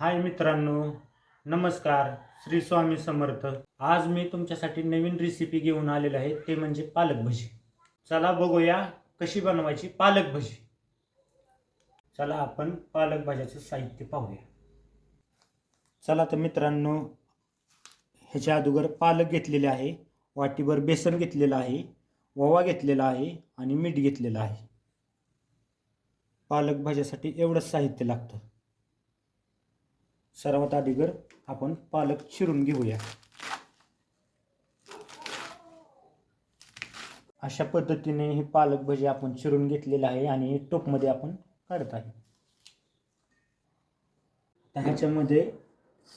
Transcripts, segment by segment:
हाय मित्रांनो नमस्कार श्री स्वामी समर्थ. आज मी तुमच्यासाठी नवीन रेसिपी घेऊन आलेलो आहे ते म्हणजे पालक भजी. चला बघूया कशी बनवायची पालक भजी. चला आपण पालक भाज्याचं साहित्य पाहूया. चला तर मित्रांनो ह्याच्या अगोदर पालक घेतलेले आहे वाटीभर बेसन घेतलेलं आहे ओवा घेतलेला आहे आणि मीठ घेतलेलं आहे. पालक भाज्यासाठी एवढंच साहित्य लागतं. सर्वात अगोदर आपण पालक चिरून घेऊया. अशा पद्धतीने हे पालक भजी आपण चिरून घेतलेलं आहे आणि टोपमध्ये आपण काढत आहे. आता ह्याच्यामध्ये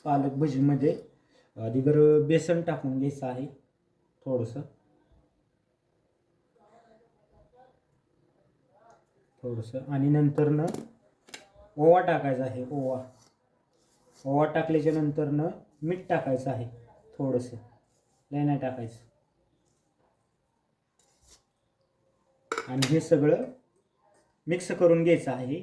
पालक भजीमध्ये अगोदर बेसन टाकून घ्यायचं आहे थोडंसं. थोडंसं. आणि नंतरनं ओवा टाकायचा आहे ओवा. ओवा टाकल्याच्या नंतरनं मीठ टाकायचं आहे थोडंसं. लय नाही टाकायचं. आणि हे सगळं मिक्स करून घ्यायचं आहे.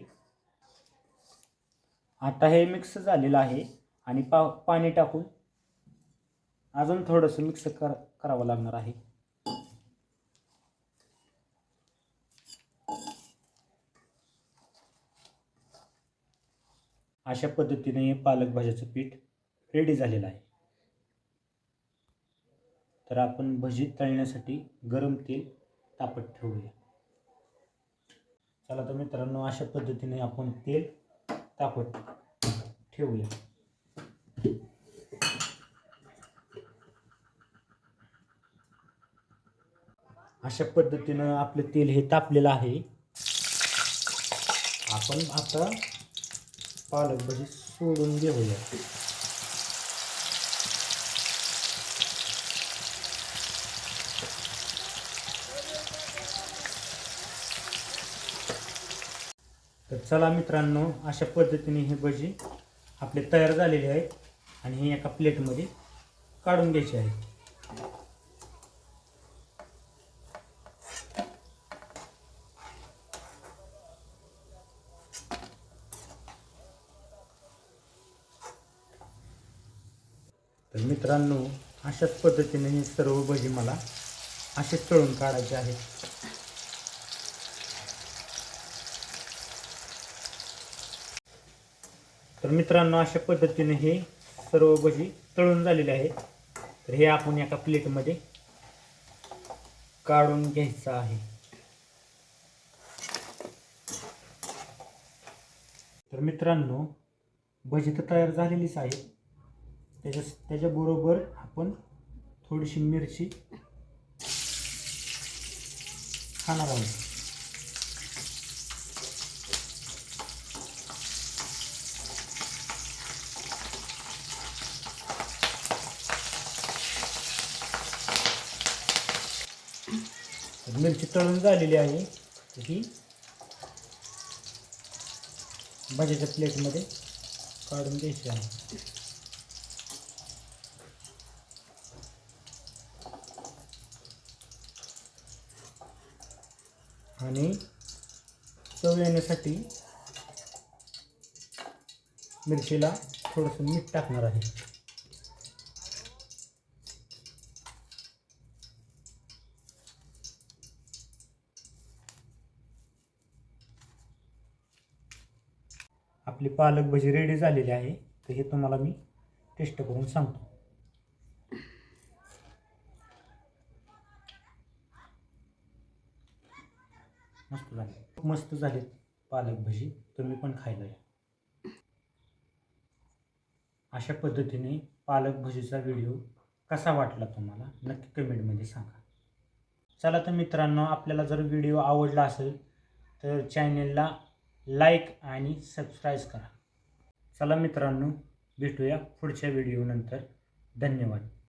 आता हे मिक्स झालेलं आहे आणि पा पाणी टाकून अजून थोडंसं मिक्स कर करावं लागणार आहे. अशा पद्धतीने हे पालक भाज्याचं पीठ रेडी झालेलं आहे. तर आपण भजी तळण्यासाठी गरम तेल तापत ठेवूया. चला तर मित्रांनो अशा पद्धतीने आपण तेल तापत ठेवूया. अशा पद्धतीनं आपलं तेल हे तापलेलं आहे. आपण आता पालक भजी सोडून घेऊया तर चला मित्रांनो अशा पद्धतीने ही भजी आपले तयार झालेली आहेत आणि हे एका प्लेटमध्ये काढून घ्यायची आहे. तर मित्रांनो अशाच पद्धतीने हे सर्व भजी मला असेच तळून काढायचे आहेत. तर मित्रांनो अशा पद्धतीने हे सर्व भजी तळून झालेले आहेत. तर हे आपण एका प्लेटमध्ये काढून घ्यायचं आहे. तर मित्रांनो भजी तर तयार झालेलीच आहे त्याच्या त्याच्याबरोबर आपण थोडीशी मिरची खाणार आहोत. मिरची तळून झालेली आहे. ही भाज्याच्या प्लेटमध्ये काढून द्यायची आहे. आणि चव येण्यासाठी मिरचीला थोडंसं मीठ टाकणार आहे. आपली पालक भजी रेडी झालेली आहे तर हे तुम्हाला मी टेस्ट करून सांगतो. मस्त झाले. खूप मस्त झाले पालक भजी. तुम्ही पण खायला या. अशा पद्धतीने पालक भजीचा व्हिडिओ कसा वाटला तुम्हाला? नक्की कमेंटमध्ये सांगा. चला तर मित्रांनो आपल्याला जर व्हिडिओ आवडला असेल तर चॅनेलला लाईक आणि सबस्क्राईब करा. चला मित्रांनो भेटूया पुढच्या व्हिडिओनंतर. धन्यवाद.